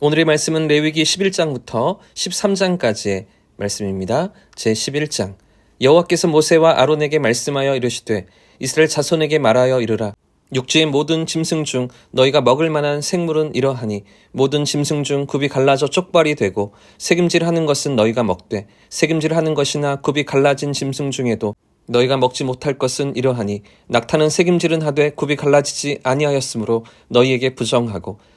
오늘의 말씀은 레위기 11장부터 13장까지의 말씀입니다. 제 11장 여호와께서 모세와 아론에게 말씀하여 이르시되 이스라엘 자손에게 말하여 이르라 육지의 모든 짐승 중 너희가 먹을 만한 생물은 이러하니 모든 짐승 중 굽이 갈라져 쪽발이 되고 새김질하는 것은 너희가 먹되 새김질하는 것이나 굽이 갈라진 짐승 중에도 너희가 먹지 못할 것은 이러하니 낙타는 새김질은 하되 굽이 갈라지지 아니하였으므로 너희에게 부정하고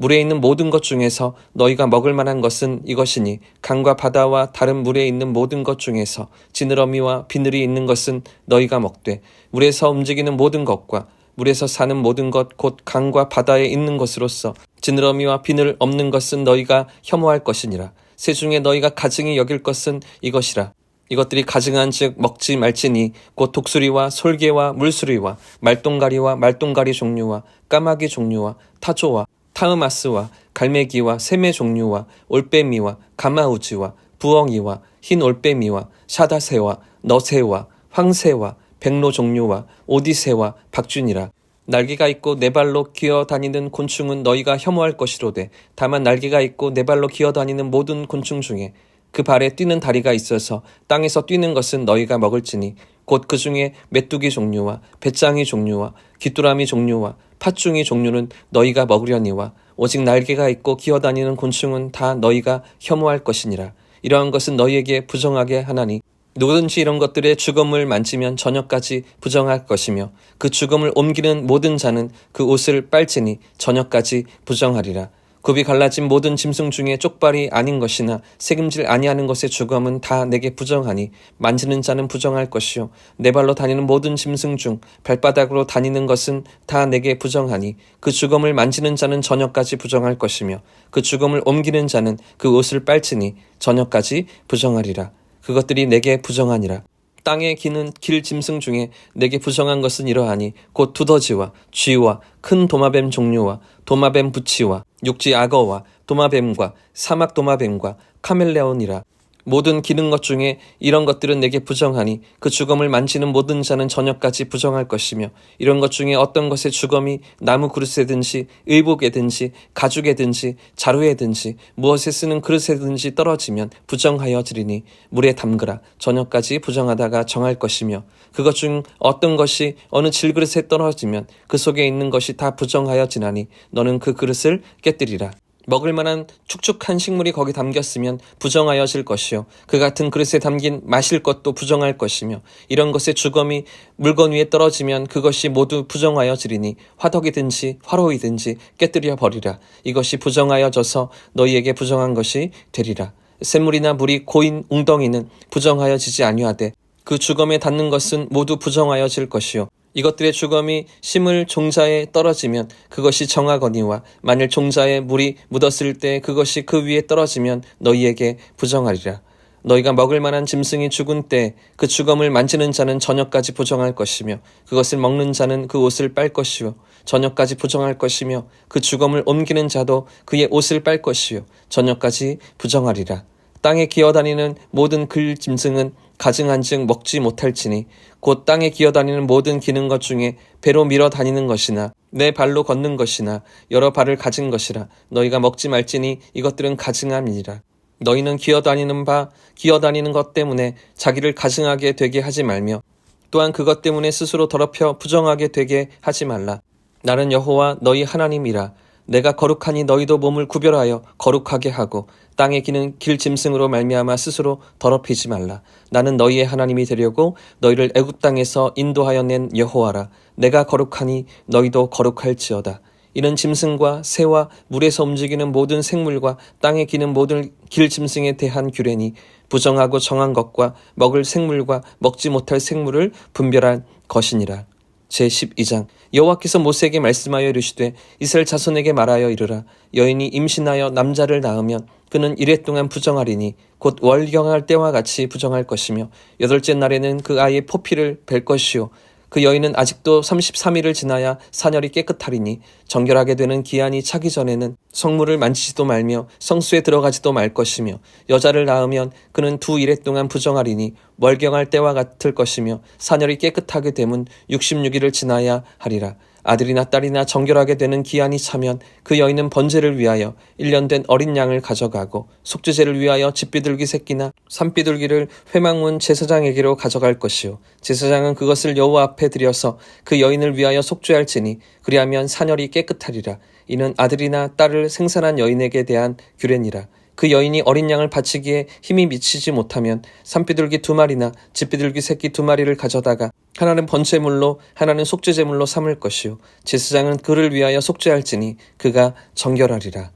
물에 있는 모든 것 중에서 너희가 먹을 만한 것은 이것이니 강과 바다와 다른 물에 있는 모든 것 중에서 지느러미와 비늘이 있는 것은 너희가 먹되 물에서 움직이는 모든 것과 물에서 사는 모든 것 곧 강과 바다에 있는 것으로서 지느러미와 비늘 없는 것은 너희가 혐오할 것이니라. 새 중에 너희가 가증히 여길 것은 이것이라. 이것들이 가증한 즉 먹지 말지니 곧 독수리와 솔개와 물수리와 말똥가리와 말똥가리 종류와 까마귀 종류와 타조와 타흐마스와 갈매기와 새매 종류와 올빼미와 가마우지와 부엉이와 흰 올빼미와 샤다새와 너새와 황새와 백로 종류와 오디새와 박준이라. 날개가 있고 네 발로 기어 다니는 곤충은 너희가 혐오할 것이로되 다만 날개가 있고 네 발로 기어 다니는 모든 곤충 중에 그 발에 뛰는 다리가 있어서 땅에서 뛰는 것은 너희가 먹을지니 곧 그 중에 메뚜기 종류와 배짱이 종류와 귀뚜라미 종류와 팥중이 종류는 너희가 먹으려니와 오직 날개가 있고 기어다니는 곤충은 다 너희가 혐오할 것이니라. 이러한 것은 너희에게 부정하게 하나니 누구든지 이런 것들의 죽음을 만지면 저녁까지 부정할 것이며 그 죽음을 옮기는 모든 자는 그 옷을 빨지니 저녁까지 부정하리라 굽이 갈라진 모든 짐승 중에 쪽발이 아닌 것이나 새김질 아니하는 것의 죽음은 다 내게 부정하니 만지는 자는 부정할 것이요. 네 발로 다니는 모든 짐승 중 발바닥으로 다니는 것은 다 내게 부정하니 그 죽음을 만지는 자는 저녁까지 부정할 것이며 그 죽음을 옮기는 자는 그 옷을 빨지니 저녁까지 부정하리라. 그것들이 내게 부정하니라. 땅에 기는 길 짐승 중에 내게 부정한 것은 이러하니 곧 두더지와 쥐와 큰 도마뱀 종류와 도마뱀 부치와 육지 악어와 도마뱀과 사막 도마뱀과 카멜레온이라 모든 기는 것 중에 이런 것들은 내게 부정하니 그 죽음을 만지는 모든 자는 저녁까지 부정할 것이며 이런 것 중에 어떤 것의 죽음이 나무 그릇에든지 의복에든지 가죽에든지 자루에든지 무엇에 쓰는 그릇에든지 떨어지면 부정하여 지리니 물에 담그라. 저녁까지 부정하다가 정할 것이며 그것 중 어떤 것이 어느 질그릇에 떨어지면 그 속에 있는 것이 다 부정하여 지나니 너는 그 그릇을 깨뜨리라 먹을 만한 축축한 식물이 거기 담겼으면 부정하여질 것이요. 그 같은 그릇에 담긴 마실 것도 부정할 것이며 이런 것의 주검이 물건 위에 떨어지면 그것이 모두 부정하여지리니 화덕이든지 화로이든지 깨뜨려 버리라. 이것이 부정하여져서 너희에게 부정한 것이 되리라. 샘물이나 물이 고인 웅덩이는 부정하여지지 아니하되 그 주검에 닿는 것은 모두 부정하여질 것이요 이것들의 주검이 심을 종자에 떨어지면 그것이 정하거니와 만일 종자에 물이 묻었을 때 그것이 그 위에 떨어지면 너희에게 부정하리라. 너희가 먹을 만한 짐승이 죽은 때 그 주검을 만지는 자는 저녁까지 부정할 것이며 그것을 먹는 자는 그 옷을 빨 것이요 저녁까지 부정할 것이며 그 주검을 옮기는 자도 그의 옷을 빨 것이요 저녁까지 부정하리라. 땅에 기어다니는 모든 글 짐승은 가증한즉 먹지 못할지니 곧 땅에 기어다니는 모든 기는 것 중에 배로 밀어 다니는 것이나 내 발로 걷는 것이나 여러 발을 가진 것이라 너희가 먹지 말지니 이것들은 가증함이니라. 너희는 기어다니는 바 기어다니는 것 때문에 자기를 가증하게 되게 하지 말며 또한 그것 때문에 스스로 더럽혀 부정하게 되게 하지 말라. 나는 여호와 너희 하나님이라. 내가 거룩하니 너희도 몸을 구별하여 거룩하게 하고 땅에 기는 길 짐승으로 말미암아 스스로 더럽히지 말라. 나는 너희의 하나님이 되려고 너희를 애굽 땅에서 인도하여 낸 여호와라. 내가 거룩하니 너희도 거룩할지어다. 이는 짐승과 새와 물에서 움직이는 모든 생물과 땅에 기는 모든 길 짐승에 대한 규례니 부정하고 정한 것과 먹을 생물과 먹지 못할 생물을 분별한 것이니라. 제12장 여호와께서 모세에게 말씀하여 이르시되 이스라엘 자손에게 말하여 이르라 여인이 임신하여 남자를 낳으면 그는 이래 동안 부정하리니 곧 월경할 때와 같이 부정할 것이며 여덟째 날에는 그 아이의 포피를 벨 것이요. 그 여인은 아직도 33일을 지나야 사녀리 깨끗하리니 정결하게 되는 기한이 차기 전에는 성물을 만지지도 말며 성수에 들어가지도 말 것이며 여자를 낳으면 그는 두 일해 동안 부정하리니 월경할 때와 같을 것이며 사녀리 깨끗하게 되면 66일을 지나야 하리라. 아들이나 딸이나 정결하게 되는 기한이 차면 그 여인은 번제를 위하여 1년 된 어린 양을 가져가고 속죄제를 위하여 집비둘기 새끼나 산비둘기를 회망문 제사장에게로 가져갈 것이요 제사장은 그것을 여호와 앞에 드려서 그 여인을 위하여 속죄할지니 그리하면 사녀리 깨끗하리라 이는 아들이나 딸을 생산한 여인에게 대한 규례니라. 그 여인이 어린 양을 바치기에 힘이 미치지 못하면 산비둘기 두 마리나 집비둘기 새끼 두 마리를 가져다가 하나는 번제물로 하나는 속죄제물로 삼을 것이요. 제사장은 그를 위하여 속죄할지니 그가 정결하리라.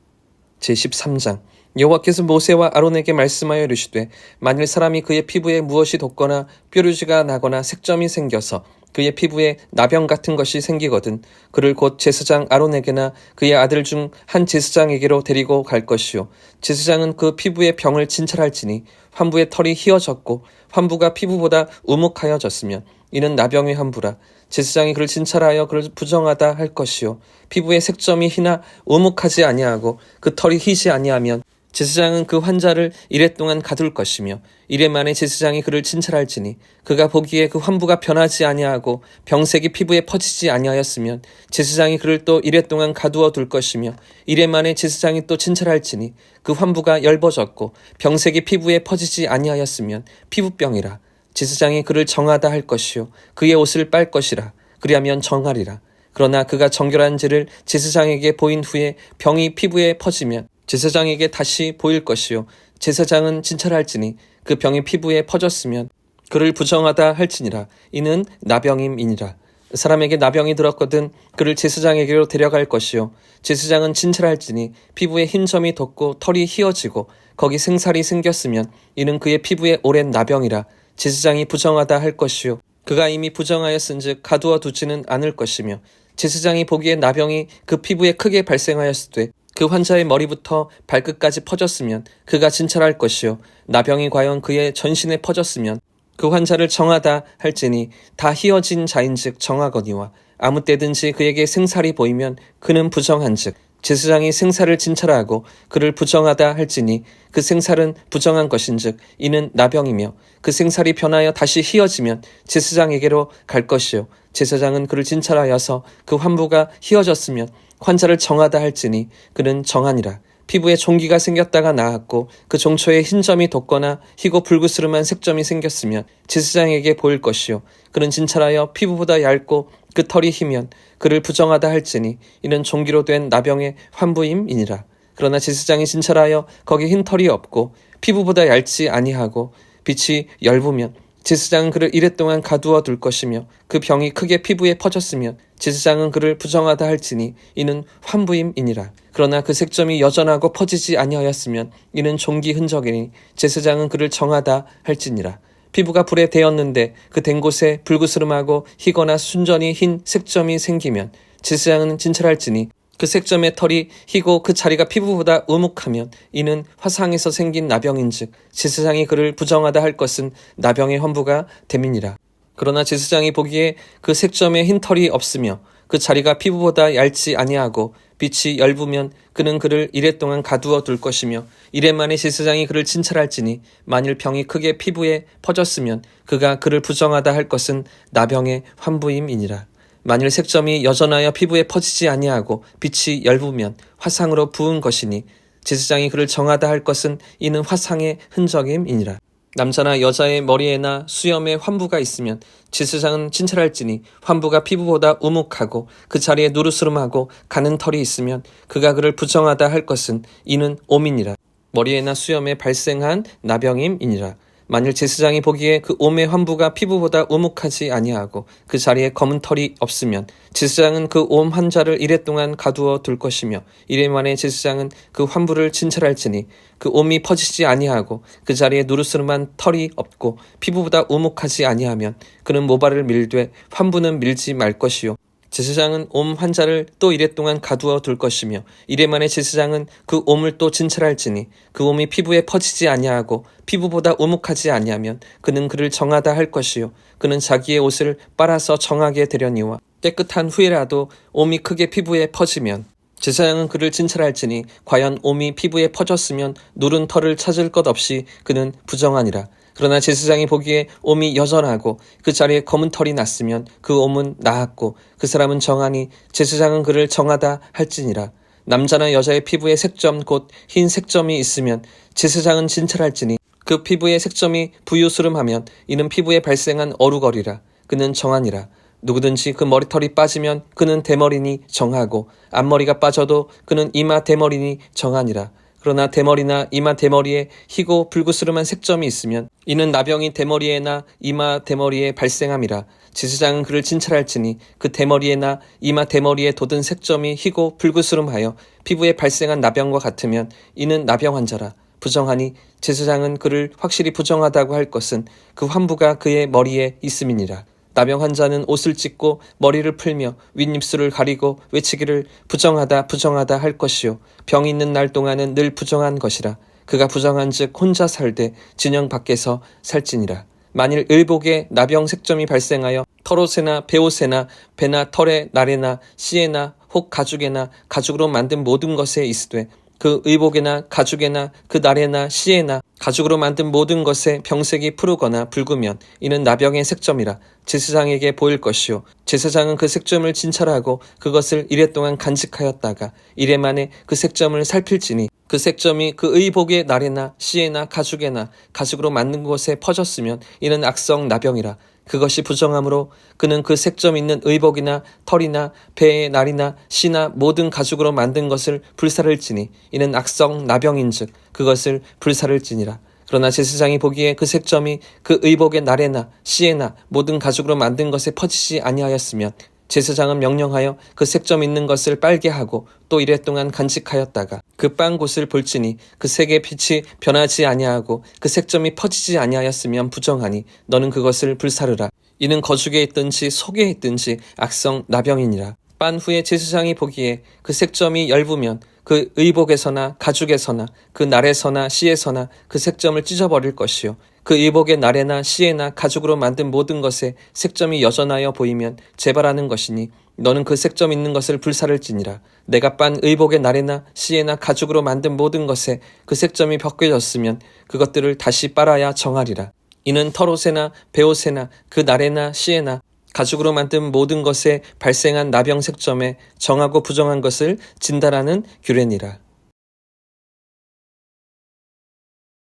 제13장. 여호와께서 모세와 아론에게 말씀하여 이르시되 만일 사람이 그의 피부에 무엇이 돋거나 뾰루지가 나거나 색점이 생겨서 그의 피부에 나병 같은 것이 생기거든 그를 곧 제사장 아론에게나 그의 아들 중 한 제사장에게로 데리고 갈 것이요. 제사장은 그 피부의 병을 진찰할지니 환부의 털이 휘어졌고 환부가 피부보다 우묵하여졌으면 이는 나병의 환부라. 제사장이 그를 진찰하여 그를 부정하다 할 것이요. 피부의 색점이 희나 우묵하지 아니하고 그 털이 희지 아니하면 제사장은 그 환자를 이래 동안 가둘 것이며 이래 만에 제사장이 그를 진찰할지니 그가 보기에 그 환부가 변하지 아니하고 병색이 피부에 퍼지지 아니하였으면 제사장이 그를 또 이래 동안 가두어 둘 것이며 이래 만에 제사장이 또 진찰할지니 그 환부가 엷어졌고 병색이 피부에 퍼지지 아니하였으면 피부병이라 제사장이 그를 정하다 할 것이요 그의 옷을 빨 것이라 그리하면 정하리라. 그러나 그가 정결한 죄를 제사장에게 보인 후에 병이 피부에 퍼지면 제사장에게 다시 보일 것이요. 제사장은 진찰할지니 그 병이 피부에 퍼졌으면 그를 부정하다 할지니라. 이는 나병임이니라. 사람에게 나병이 들었거든 그를 제사장에게로 데려갈 것이요. 제사장은 진찰할지니 피부에 흰 점이 돋고 털이 휘어지고 거기 생살이 생겼으면 이는 그의 피부에 오랜 나병이라. 제사장이 부정하다 할 것이요. 그가 이미 부정하였은즉 가두어 두지는 않을 것이며 제사장이 보기에 나병이 그 피부에 크게 발생하였을 때 그 환자의 머리부터 발끝까지 퍼졌으면 그가 진찰할 것이요. 나병이 과연 그의 전신에 퍼졌으면 그 환자를 정하다 할지니 다 희어진 자인즉 정하거니와 아무 때든지 그에게 생살이 보이면 그는 부정한즉 제사장이 생살을 진찰하고 그를 부정하다 할지니 그 생살은 부정한 것인즉 이는 나병이며 그 생살이 변하여 다시 희어지면 제사장에게로 갈 것이요. 제사장은 그를 진찰하여서 그 환부가 희어졌으면 환자를 정하다 할지니 그는 정하니라. 피부에 종기가 생겼다가 나았고 그 종초에 흰 점이 돋거나 희고 불그스름한 색점이 생겼으면 제사장에게 보일 것이요. 그는 진찰하여 피부보다 얇고 그 털이 희면 그를 부정하다 할지니 이는 종기로 된 나병의 환부임이니라. 그러나 제사장이 진찰하여 거기 흰 털이 없고 피부보다 얇지 아니하고 빛이 엷으면 제사장은 그를 이랫동안 가두어 둘 것이며 그 병이 크게 피부에 퍼졌으면 제사장은 그를 부정하다 할지니 이는 환부임이니라. 그러나 그 색점이 여전하고 퍼지지 아니하였으면 이는 종기 흔적이니 제사장은 그를 정하다 할지니라. 피부가 불에 대었는데 그 된 곳에 불구스름하고 희거나 순전히 흰 색점이 생기면 제사장은 진찰할지니 그 색점의 털이 희고 그 자리가 피부보다 우묵하면 이는 화상에서 생긴 나병인즉 제사장이 그를 부정하다 할 것은 나병의 환부가 됨이니라. 그러나 제사장이 보기에 그 색점에 흰 털이 없으며 그 자리가 피부보다 얇지 아니하고 빛이 엷으면 그는 그를 이래 동안 가두어 둘 것이며 이래 만에 제사장이 그를 진찰할지니 만일 병이 크게 피부에 퍼졌으면 그가 그를 부정하다 할 것은 나병의 환부임이니라. 만일 색점이 여전하여 피부에 퍼지지 아니하고 빛이 엷으면 화상으로 부은 것이니 제사장이 그를 정하다 할 것은 이는 화상의 흔적임이니라. 남자나 여자의 머리에나 수염에 환부가 있으면 제사장은 친찰할지니 환부가 피부보다 우묵하고 그 자리에 누르스름하고 가는 털이 있으면 그가 그를 부정하다 할 것은 이는 오민이라. 머리에나 수염에 발생한 나병임이니라. 만일 제사장이 보기에 그 옴의 환부가 피부보다 우묵하지 아니하고 그 자리에 검은 털이 없으면 제사장은 그 옴 환자를 이래 동안 가두어 둘 것이며 이래 만에 제사장은 그 환부를 진찰할지니 그 옴이 퍼지지 아니하고 그 자리에 누르스름한 털이 없고 피부보다 우묵하지 아니하면 그는 모발을 밀되 환부는 밀지 말 것이요 제사장은 옴 환자를 또 이래 동안 가두어 둘 것이며 이래 만에 제사장은 그 옴을 또 진찰할지니 그 옴이 피부에 퍼지지 아니하고 피부보다 우묵하지 아니하면 그는 그를 정하다 할 것이요 그는 자기의 옷을 빨아서 정하게 되려니와 깨끗한 후에라도 옴이 크게 피부에 퍼지면 제사장은 그를 진찰할지니 과연 옴이 피부에 퍼졌으면 누른 털을 찾을 것 없이 그는 부정하니라. 그러나 제사장이 보기에 옴이 여전하고 그 자리에 검은 털이 났으면 그 옴은 나았고 그 사람은 정하니 제사장은 그를 정하다 할지니라. 남자나 여자의 피부에 색점 곧 흰 색점이 있으면 제사장은 진찰할지니 그 피부에 색점이 부유스름하면 이는 피부에 발생한 어루거리라. 그는 정하니라. 누구든지 그 머리털이 빠지면 그는 대머리니 정하고 앞머리가 빠져도 그는 이마 대머리니 정하니라. 그러나 대머리나 이마 대머리에 희고 불구스름한 색점이 있으면 이는 나병이 대머리에나 이마 대머리에 발생함이라. 제사장은 그를 진찰할지니 그 대머리에나 이마 대머리에 돋은 색점이 희고 불구스름하여 피부에 발생한 나병과 같으면 이는 나병 환자라. 부정하니 제사장은 그를 확실히 부정하다고 할 것은 그 환부가 그의 머리에 있음이니라. 나병 환자는 옷을 찢고 머리를 풀며 윗입술을 가리고 외치기를 부정하다 부정하다 할 것이요 병이 있는 날 동안은 늘 부정한 것이라 그가 부정한즉 혼자 살되 진영 밖에서 살지니라. 만일 의복에 나병 색점이 발생하여 털옷에나 배옷에나 배나 털에 날에나 씨에나 혹 가죽에나 가죽으로 만든 모든 것에 있으되 그 의복에나 가죽에나 그 날에나 씨에나 가죽으로 만든 모든 것에 병색이 푸르거나 붉으면 이는 나병의 색점이라 제사장에게 보일 것이요. 제사장은 그 색점을 진찰하고 그것을 이래 동안 간직하였다가 이래 만에 그 색점을 살필지니 그 색점이 그 의복의 날에나 씨에나 가죽에나 가죽으로 만든 곳에 퍼졌으면 이는 악성 나병이라. 그것이 부정함으로 그는 그 색점 있는 의복이나 털이나 배의 날이나 씨나 모든 가죽으로 만든 것을 불사를 지니 이는 악성 나병인즉 그것을 불사를 지니라. 그러나 제사장이 보기에 그 색점이 그 의복의 날에나 씨에나 모든 가죽으로 만든 것에 퍼지지 아니하였으면 제사장은 명령하여 그 색점 있는 것을 빨게 하고 또 이래 동안 간직하였다가 그 빵 곳을 볼지니 그 색의 빛이 변하지 아니하고 그 색점이 퍼지지 아니하였으면 부정하니 너는 그것을 불사르라. 이는 거죽에 있든지 속에 있든지 악성 나병이니라. 빤 후에 제사장이 보기에 그 색점이 엷으면 그 의복에서나 가죽에서나 그 날에서나 씨에서나 그 색점을 찢어버릴 것이요 그 의복의 날에나 씨에나 가죽으로 만든 모든 것에 색점이 여전하여 보이면 재발하는 것이니 너는 그 색점 있는 것을 불사를지니라 내가 빤 의복의 날에나 씨에나 가죽으로 만든 모든 것에 그 색점이 벗겨졌으면 그것들을 다시 빨아야 정하리라 이는 털옷에나 배옷에나 그 날에나 씨에나 가죽으로 만든 모든 것에 발생한 나병 색점에 정하고 부정한 것을 진단하는 규례니라.